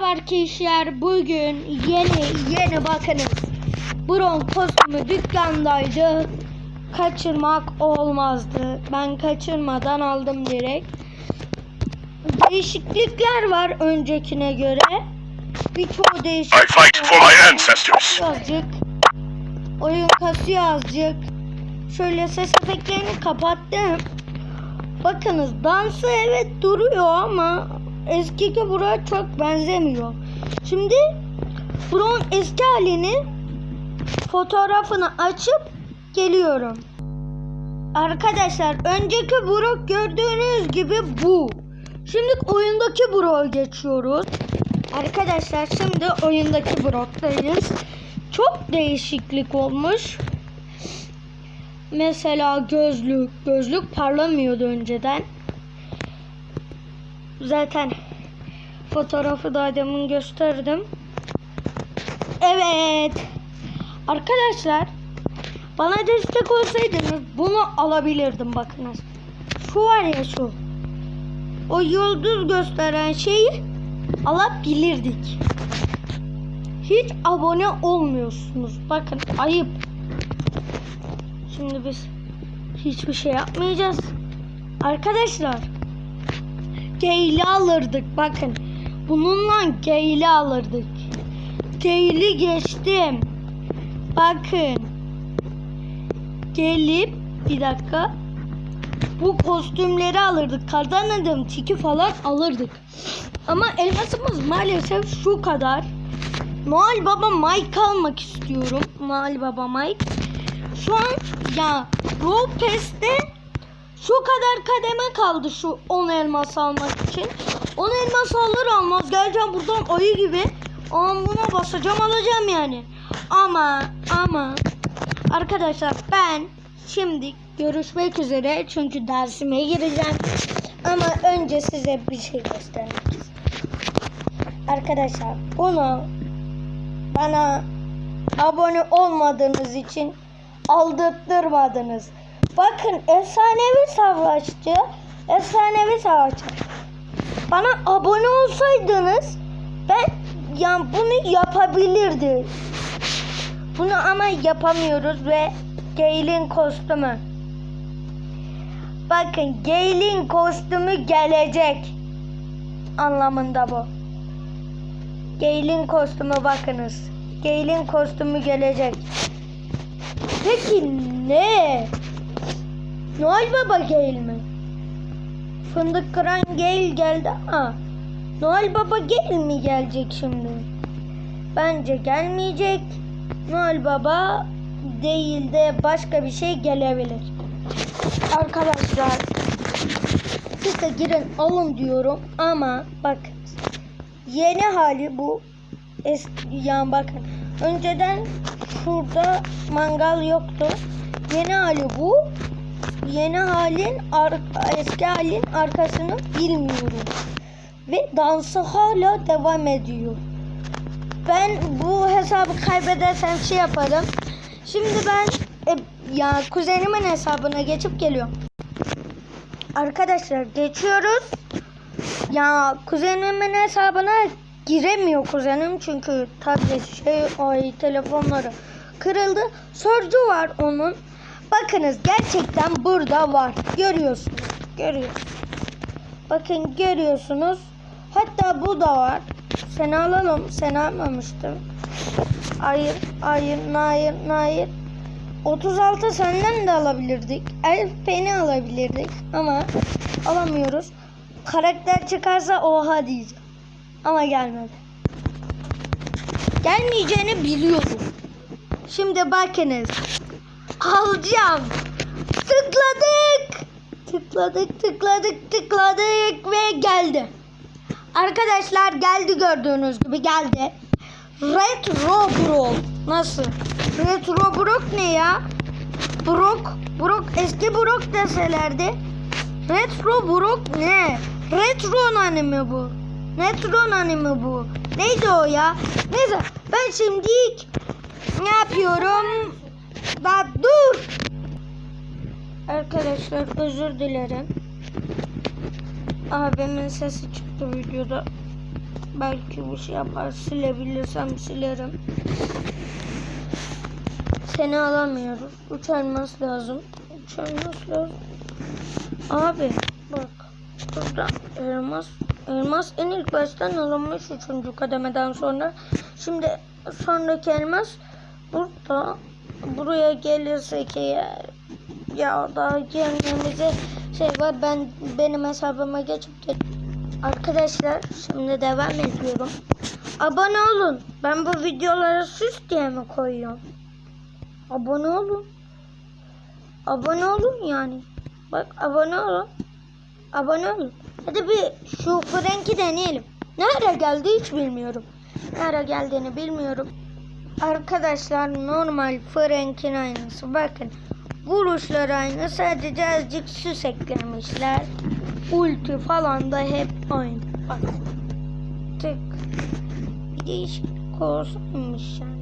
Merhaba arkadaşlar. Bugün yeni yeni bakınız. Bron kostümü dükkandaydı. Kaçırmak olmazdı. Ben kaçırmadan aldım direkt. Değişiklikler var öncekine göre. Birçoğu I değişiklik fight for my ancestors. azıcık. Oyun kasıyor azıcık. Şöyle ses efektlerini kapattım. Bakınız dansı evet duruyor ama eskiki bura çok benzemiyor. Şimdi Brown eski halini fotoğrafını açıp geliyorum. Arkadaşlar önceki Brock gördüğünüz gibi bu. Şimdi oyundaki Brock'a geçiyoruz. Arkadaşlar şimdi oyundaki Brock'tayız. Çok değişiklik olmuş. Mesela gözlük. Gözlük parlamıyordu önceden. Zaten fotoğrafı da demin gösterdim. Evet. Arkadaşlar bana destek olsaydınız bunu alabilirdim bakınız. Şu var ya şu. O yıldız gösteren şeyi alabilirdik. Hiç abone olmuyorsunuz. Bakın ayıp. Şimdi biz hiçbir şey yapmayacağız. Arkadaşlar Geyli alırdık bakın. Bununla Geyli alırdık. Geyli geçtim. Bakın. Gelip bir dakika. Bu kostümleri alırdık. Kardan adam tiki falan alırdık. Ama elmasımız maalesef şu kadar. Noel Baba Mike almak istiyorum. Noel Baba Mike. Şu an ya Pass'te şu kadar kademe kaldı şu 10 elmas almak için. 10 elmas alır almaz geleceğim buradan ayı gibi. Ama buna basacağım alacağım yani. Ama ama arkadaşlar ben şimdi görüşmek üzere çünkü dersime gireceğim. Ama önce size bir şey göstermek istiyorum. Arkadaşlar bunu bana abone olmadığınız için aldırttırmadınız. Bakın efsanevi savaşçı, efsanevi savaşçı. Bana abone olsaydınız ben yani bunu yapabilirdi. Bunu ama yapamıyoruz ve Gale'in kostümü. Bakın Gale'in kostümü gelecek anlamında bu. Gale'in kostümü bakınız. Gale'in kostümü gelecek. Peki ne? Noel Baba Gale mi? Fındık kıran Gale geldi ama Noel Baba Gale mi gelecek şimdi? Bence gelmeyecek. Noel Baba değil de başka bir şey gelebilir. Arkadaşlar siz de girin alın diyorum ama bak yeni hali bu eski yani bakın önceden şurada mangal yoktu yeni hali bu yeni halin eski halin arkasını bilmiyorum. Ve dansı hala devam ediyor. Ben bu hesabı kaybedersem şey yaparım. Şimdi ben e, ya kuzenimin hesabına geçip geliyorum. Arkadaşlar geçiyoruz. Ya kuzenimin hesabına giremiyor kuzenim çünkü tablet şey ay telefonları kırıldı. Sorcu var onun. Bakınız gerçekten burada var. Görüyorsunuz. Görüyorsunuz. Bakın görüyorsunuz. Hatta bu da var. Seni alalım. Seni almamıştım. Hayır, hayır, hayır, hayır. 36 senden de alabilirdik. Elf Pen'i alabilirdik ama alamıyoruz. Karakter çıkarsa oha diyeceğim. Ama gelmedi. Gelmeyeceğini biliyordum. Şimdi bakınız. Alacağım. Tıkladık. Tıkladık, tıkladık, tıkladık ve geldi. Arkadaşlar geldi gördüğünüz gibi geldi. Retro Brock. Nasıl? Retro Brock ne ya? Brock, Brock eski Brock deselerdi. Retro Brock ne? Retro anime bu. Retro anime bu. Neydi o ya? Neyse ben şimdi ne yapıyorum? Da dur. Arkadaşlar özür dilerim. Abimin sesi çıktı videoda. Belki bir şey yapar. Silebilirsem silerim. Seni alamıyoruz. Üç elmas lazım. Üç elmas lazım. Abi bak. Burada elmas. Elmas en ilk baştan alınmış üçüncü kademeden sonra. Şimdi sonraki elmas burada. Buraya gelirsek eğer ya da gelmemize şey var ben benim hesabıma geçip de arkadaşlar şimdi devam ediyorum. Abone olun. Ben bu videoları süs diye mi koyuyorum? Abone olun. Abone olun yani. Bak abone olun. Abone olun. Hadi bir şu Frank'i deneyelim. Nereye geldi hiç bilmiyorum. Nereye geldiğini bilmiyorum. Arkadaşlar normal Frank'in aynısı. Bakın vuruşları aynı. Sadece azıcık süs eklemişler. Ulti falan da hep aynı. Bak. Tık. Bir değişiklik olsaymış yani.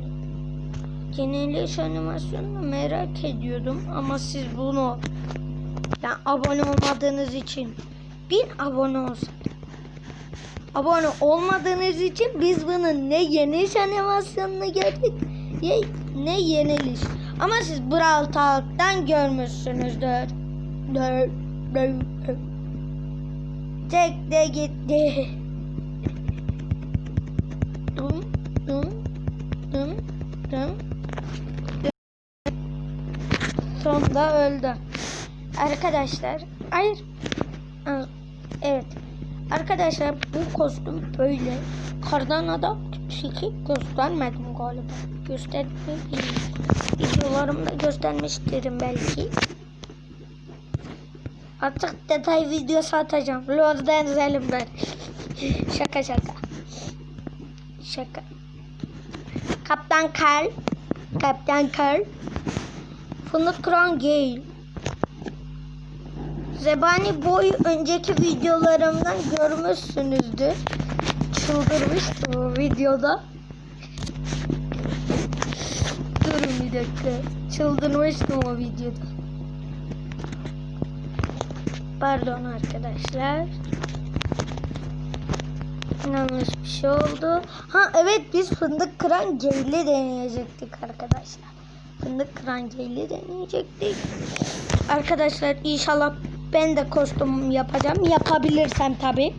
Genelleş animasyonunu merak ediyordum ama siz bunu yani abone olmadığınız için bin abone olsun. Abone olmadığınız için biz bunun ne yeniliş animasyonunu gördük ya ne yeniliş. Ama siz Brawl Talk'tan görmüşsünüzdür. Dö, dö, dö. Tek de gitti. Dum, dum, dum, dum. Sonunda öldü. Arkadaşlar, hayır. Evet. Arkadaşlar bu kostüm böyle. Kardan adam çekip göstermedim galiba. Gösterdim. Videolarımda göstermiştirim belki. Artık detay videosu atacağım. Lord'dan elimden. şaka şaka. Şaka. Kaptan Karl. Kaptan Karl. Fındık Kıran Gale. Zebani Boy önceki videolarımdan görmüşsünüzdür. Çıldırmıştım o videoda. Durun bir dakika. Çıldırmıştım o videoda. Pardon arkadaşlar. Yanlış bir şey oldu. Ha evet biz fındık kıran geyli deneyecektik arkadaşlar. Fındık kıran geyli deneyecektik. Arkadaşlar inşallah ben de kostüm yapacağım. Yapabilirsem tabi.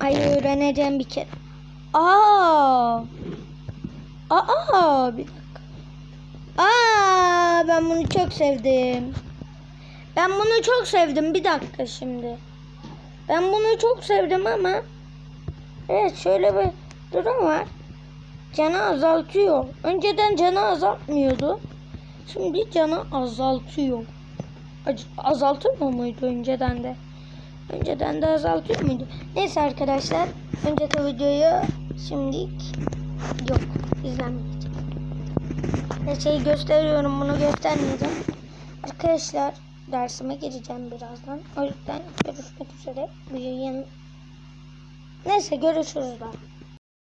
Ay öğreneceğim bir kere. Aa. Aa bir dakika. Aa ben bunu çok sevdim. Ben bunu çok sevdim. Bir dakika şimdi. Ben bunu çok sevdim ama evet şöyle bir durum var. Canı azaltıyor. Önceden canı azaltmıyordu. Şimdi canı azaltıyor. Azaltıyor muydu önceden de? Önceden de azaltıyor muydu? Neyse arkadaşlar. Önceki videoyu şimdilik yok. izlemeyeceğim. Her şeyi gösteriyorum. Bunu göstermeyeceğim. Arkadaşlar dersime gireceğim birazdan. O yüzden görüşmek üzere. Neyse görüşürüz daha.